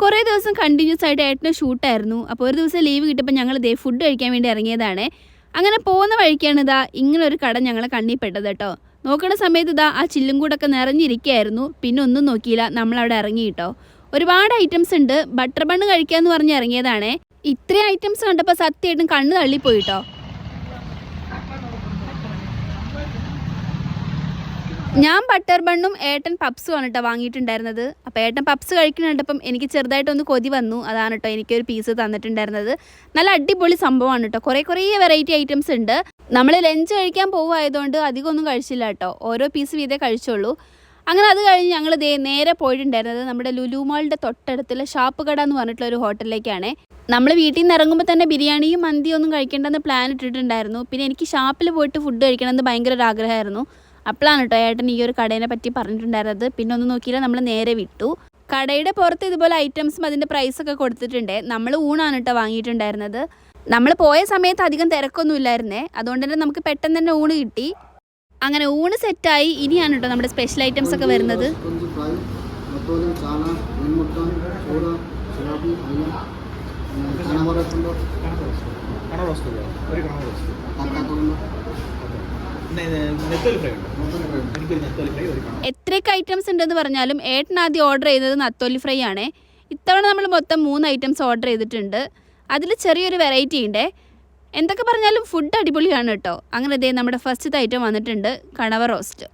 കുറേ ദിവസം കണ്ടിന്യൂസ് ആയിട്ട് ഏട്ടന് ഷൂട്ടായിരുന്നു അപ്പോൾ ഒരു ദിവസം ലീവ് കിട്ടിയപ്പോൾ ഞങ്ങൾ ദേ ഫുഡ് കഴിക്കാൻ വേണ്ടി ഇറങ്ങിയതാണ്. അങ്ങനെ പോകുന്ന വഴിക്കാണ് ഇതാ ഇങ്ങനെ ഒരു കട ഞങ്ങളെ കണ്ണിപ്പെട്ടത് കേട്ടോ നോക്കണ സമയത്ത് ഇതാ ആ ചില്ലും കൂടൊക്കെ നിറഞ്ഞിരിക്കുകയായിരുന്നു. പിന്നെ ഒന്നും നോക്കിയില്ല. നമ്മൾ അവിടെ ഇറങ്ങി കേട്ടോ ഒരുപാട് ഐറ്റംസ് ഉണ്ട്. ബട്ടർ ബണ്ണ് കഴിക്കാന്ന് പറഞ്ഞ് ഇറങ്ങിയതാണേ. ഇത്രയും ഐറ്റംസ് കണ്ടപ്പോൾ സത്യമായിട്ടും കണ്ണ് തള്ളിപ്പോയി ഞാൻ ബട്ടർ ബണ്ണും ഏട്ടൻ പപ്സും ആണ് കേട്ടോ വാങ്ങിയിട്ടുണ്ടായിരുന്നത്. അപ്പോൾ ഏട്ടൻ പപ്സ് കഴിക്കുന്നുണ്ടപ്പം എനിക്ക് ചെറുതായിട്ടൊന്ന് കൊതി വന്നു. അതാണ് കേട്ടോ എനിക്കൊരു പീസ് തന്നിട്ടുണ്ടായിരുന്നത്. നല്ല അടിപൊളി സംഭവമാണ് കേട്ടോ കുറേ കുറേ വെറൈറ്റി ഐറ്റംസ് ഉണ്ട്. നമ്മൾ ലഞ്ച് കഴിക്കാൻ പോകുമായതുകൊണ്ട് അധികം ഒന്നും കഴിച്ചില്ല കേട്ടോ ഓരോ പീസ് വീതേ കഴിച്ചുള്ളൂ അങ്ങനെ അത് കഴിഞ്ഞ് ഞങ്ങൾ ദേ നേരെ പോയിട്ടുണ്ടായിരുന്നത് നമ്മുടെ ലുലു മാളിന്റെ തൊട്ടടുത്തുള്ള ഷാപ്പ് കട എന്ന് പറഞ്ഞിട്ടുള്ള ഒരു ഹോട്ടലിലേക്കാണ്. നമ്മൾ വീട്ടിൽ നിന്ന് ഇറങ്ങുമ്പോൾ തന്നെ ബിരിയാണിയും മന്തിയും ഒന്നും കഴിക്കേണ്ടെന്ന് പ്ലാൻ ഇട്ടിട്ടുണ്ടായിരുന്നു. പിന്നെ എനിക്ക് ഷാപ്പിൽ പോയിട്ട് ഫുഡ് കഴിക്കണമെന്ന് ഭയങ്കര ഒരു ആഗ്രഹമായിരുന്നു. അപ്പോഴാണ് കേട്ടോ ഏട്ടൻ ഈ ഒരു കടേനെ പറ്റി പറഞ്ഞിട്ടുണ്ടായിരുന്നത്. പിന്നെ ഒന്ന് നോക്കിയില്ല നമ്മൾ നേരെ വിട്ടു. കടയുടെ പുറത്ത് ഇതുപോലെ ഐറ്റംസും അതിന്റെ പ്രൈസൊക്കെ കൊടുത്തിട്ടുണ്ട്. നമ്മൾ ഊണാണ് കേട്ടോ വാങ്ങിയിട്ടുണ്ടായിരുന്നത്. നമ്മൾ പോയ സമയത്ത് അധികം തിരക്കൊന്നും ഇല്ലായിരുന്നേ. അതുകൊണ്ട് തന്നെ നമുക്ക് പെട്ടെന്ന് തന്നെ ഊണ് കിട്ടി. അങ്ങനെ ഊണ് സെറ്റായി ഇനിയാണ് കേട്ടോ നമ്മുടെ സ്പെഷ്യൽ ഐറ്റംസ് ഒക്കെ വരുന്നത്. ഒരു എത്രയൊക്കെ ഐറ്റംസ് ഉണ്ടെന്ന് പറഞ്ഞാലും ഏട്ടൻ ആദ്യം ഓർഡർ ചെയ്തത് നത്തോലി ഫ്രൈ ആണ്. ഇത്തവണ നമ്മൾ മൊത്തം മൂന്ന് ഐറ്റംസ് ഓർഡർ ചെയ്തിട്ടുണ്ട്. അതിൽ ചെറിയൊരു വെറൈറ്റി ഉണ്ട്. എന്തൊക്കെ പറഞ്ഞാലും ഫുഡ് അടിപൊളിയാണ് കേട്ടോ. അങ്ങനെ ദേ നമ്മുടെ ഫസ്റ്റത്തെ ഐറ്റം വന്നിട്ടുണ്ട് കണവ റോസ്റ്റ്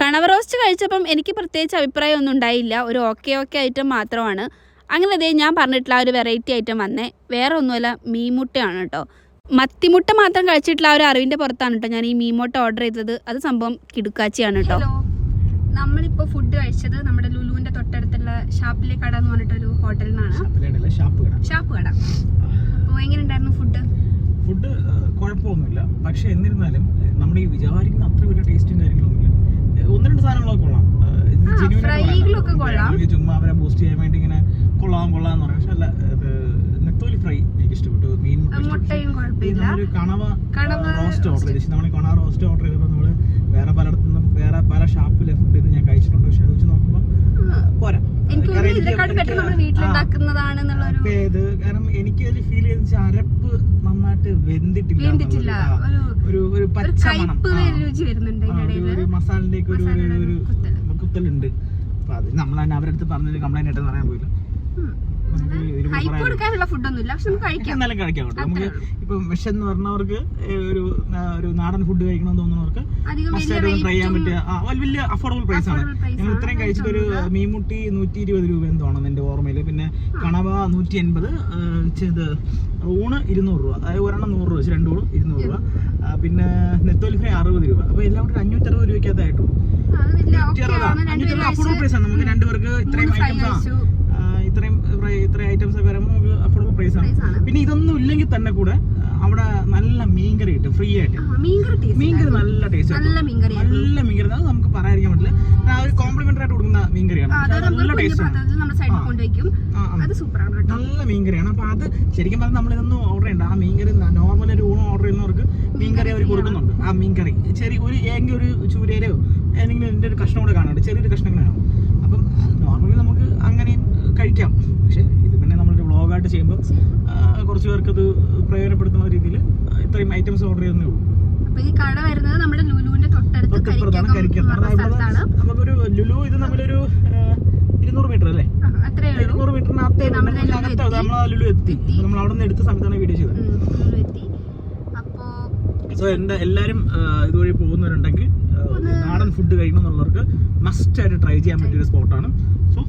കണവ റോസ്റ്റ് കഴിച്ചപ്പം എനിക്ക് പ്രത്യേകിച്ച് അഭിപ്രായമൊന്നും ഉണ്ടായില്ല. ഒരു ഓക്കെ ഓക്കെ ഐറ്റം മാത്രമാണ്. അങ്ങനെ ദേ ഞാൻ പറഞ്ഞിട്ടുള്ള ആ ഒരു വെറൈറ്റി ഐറ്റം വന്നേ. വേറെ ഒന്നുമല്ല മീൻമുട്ടയാണ് കേട്ടോ. മത്തിമുട്ട മാത്രം കഴിച്ചിട്ടുള്ള ആ ഒരു അറിവിന്റെ പുറത്താണ് കേട്ടോ ഞാൻ ഈ മീമോട്ട് ഓർഡർ ചെയ്തത്. അത് സംഭവം കിടുക്കാച്ചിയാണ് കേട്ടോ. നമ്മളിപ്പോ ഫുഡ് കഴിച്ചത് നമ്മുടെ ലുലുവിന്റെ തൊട്ടടുത്തുള്ള ഷാപ്പിലെ കട എന്ന് പറഞ്ഞിട്ടൊരു ഹോട്ടലിൽ നിന്നാണ് ഷാപ്പിലേടല്ല ഷാപ്പ് കട. അപ്പോൾ എങ്ങനെ ഉണ്ടായിരുന്നു ഫുഡ് ഫുഡ് കുഴപ്പമൊന്നുമില്ല. പക്ഷെ എന്നിരുന്നാലും നമ്മൾ ഈ വിചാരിക്കുന്ന അത്ര വലിയ ടേസ്റ്റും കാര്യങ്ങളൊന്നുമില്ല. ഒന്ന് രണ്ട് സാധനങ്ങളൊക്കെ കൊള്ളാം. ഇത് ആ, ആയിട്ട് ഫ്രൈകളൊക്കെ കൊള്ളാം. അവർക്ക് ചുമ്മാ അവരെ ബൂസ്റ്റ് ചെയ്യാൻ വേണ്ടി ഇങ്ങനെ കൊള്ളാം കൊള്ളാം എന്ന് പറയും പക്ഷെ അല്ല ഇത് നെത്തോലി ഫ്രൈ എനിക്ക് ഇഷ്ടപ്പെട്ടു മീൻ മുട്ട ഇഷ്ടപ്പെട്ടു. മുട്ടയും ഈ കുഴപ്പമില്ല കണവ കണവ റോസ്റ്റ് ഓർഡർ ചെയ്തു. നമ്മൾ കണവ റോസ്റ്റ് ഓർഡർ ചെയ്തപ്പോൾ നമ്മൾ വേറെ പലയിടത്തുനിന്നും വേറെ പല ഷാപ്പിലെ ഫുഡ് ഞാൻ കഴിച്ചിട്ടുണ്ട്. പക്ഷെ അത് വെച്ച് നോക്കുമ്പോൾ പോരാ. എനിക്ക് കാരണം എനിക്ക് ഒരു ഫീൽ ചെയ്ത അരപ്പ് നന്നായിട്ട് വെന്തിട്ടില്ല ഒരു ഒരു ഒരു പച്ച ആ, ഒരു- ഒരു ഒക്കെ കുത്തലുണ്ട്. അപ്പൊ അത് നമ്മൾ തന്നെ അവരുടെ അടുത്ത് പറഞ്ഞൊരു കംപ്ലൈന്റ് ആയിട്ട് പറയാൻ പോയില്ല. ഹൈപ്പ് കൊടുക്കാനുള്ള ഫുഡൊന്നും ഇല്ല പക്ഷെ നമുക്ക് കഴിക്കാം. എന്നാലും കഴിക്കാം നമുക്ക് ഇപ്പം വിഷം പറഞ്ഞവർക്ക് ഒരു ഒരു നാടൻ ഫുഡ് കഴിക്കണമെന്ന് തോന്നുന്നവർക്ക് അധികം വലിയ ട്രൈ ചെയ്യാൻ പറ്റിയ വലിയ- അഫോർഡബിൾ പ്രൈസ് ആണ്. ഞങ്ങൾ ഇത്രയും കഴിച്ചിട്ട് ഒരു മീൻമുട്ടി നൂറ്റി ഇരുപത് രൂപ എന്തോണം എന്റെ ഓർമ്മയിൽ. പിന്നെ കണവ നൂറ്റി എൺപത് ഇത് ഊണ് ഇരുന്നൂറ് രൂപ. അതായത് ഒരെണ്ണം നൂറ് രൂപ വെച്ച് രണ്ട് ഊണ് ഇരുന്നൂറ് രൂപ. പിന്നെ നെത്തോലി ഫ്രൈ അറുപത് രൂപ. അപ്പോൾ എല്ലാം കൂടി അഞ്ഞൂറ്റി അറുപത് രൂപയ്ക്കകത്തായിട്ടു അഞ്ഞൂറ്റി അറുപത് അഫോർഡബിൾ പ്രൈസ് ആണ്. നമുക്ക് രണ്ടുപേർക്ക് ഇത്രയും ഐറ്റംസ്. ഇത്രയും ഇത്ര ഇത്രയും ഐറ്റംസ് ഒക്കെ വരുമ്പോൾ നമുക്ക് അഫോർഡബിൾ പ്രൈസ് ആണ്. പിന്നെ ഇതൊന്നും ഇല്ലെങ്കിൽ തന്നെ കൂടെ അവിടെ നല്ല മീൻകറി കിട്ടും ഫ്രീ ആയിട്ട്. മീൻകറി മീൻകറി. നല്ല ടേസ്റ്റ് നല്ല മീൻകറിയായിരുന്നു. നല്ല മീൻകറി അത് നമുക്ക് പറയാതിരിക്കാൻ പറ്റില്ല. ആ ഒരു കോംപ്ലിമെന്ററി ആയിട്ട് കൊടുക്കുന്ന മീൻകറിയാണ്. നല്ല ടേസ്റ്റ് ആണ് നല്ല മീൻകറിയാണ്. അപ്പൊ അത് ശരിക്കും പറഞ്ഞാൽ നമ്മൾ ഇതൊന്നും ഓർഡർ ചെയ്യണ്ട. ആ മീൻകറി നോർമൽ ഒരു ഊണ് ഓർഡർ ചെയ്യുന്നവർക്ക് മീൻകറി അവർ കൊടുക്കുന്നുണ്ട്. ആ മീൻകറി. ചെറിയ ഒരു ഏതെങ്കിലും ഒരു ചൂരയിലോ ഏതെങ്കിലും എന്റെ ഒരു കഷ്ണം കൂടെ കാണുന്നുണ്ട്. ചെറിയൊരു കഷ്ണം കൂടെ കാണും അപ്പം നോർമലി നമുക്ക് അങ്ങനെയും ഏഹ്, കഴിക്കാം പക്ഷെ ഇത് പിന്നെ നമ്മളൊരു വ്ളോഗായിട്ട് ചെയ്യുമ്പോൾ കുറച്ച് പേർക്ക് അത് പ്രയോജനപ്പെടുത്തുന്ന രീതിയിൽ ഇത്രയും ഐറ്റംസ് ഓർഡർ ചെയ്യുന്നേ ഉള്ളൂ അപ്പൊ ഈ കട വരുന്നത് നമ്മുടെ ലുലുവിന്റെ തൊട്ടടുത്ത് സ്ഥലത്താണ്. നമുക്കൊരു ലുലു ഇത് നമ്മളൊരു ഇരുന്നൂറ് മീറ്റർ അല്ലേ? ഇരുന്നൂറ് മീറ്ററിനകത്ത്. നമ്മൾ ലുലു എത്തി. നമ്മൾ അവിടെ നിന്ന് എടുത്ത സമയത്താണ് വീഡിയോ ചെയ്തത്. സോ എന്റെ എല്ലാരും ഇതുവഴി പോകുന്നവരുണ്ടെങ്കിൽ നാടൻ ഫുഡ് കഴിക്കണം എന്നുള്ളവർക്ക് മസ്റ്റ് ആയിട്ട് ട്രൈ ചെയ്യാൻ പറ്റിയ ഒരു സ്പോട്ടാണ് സോ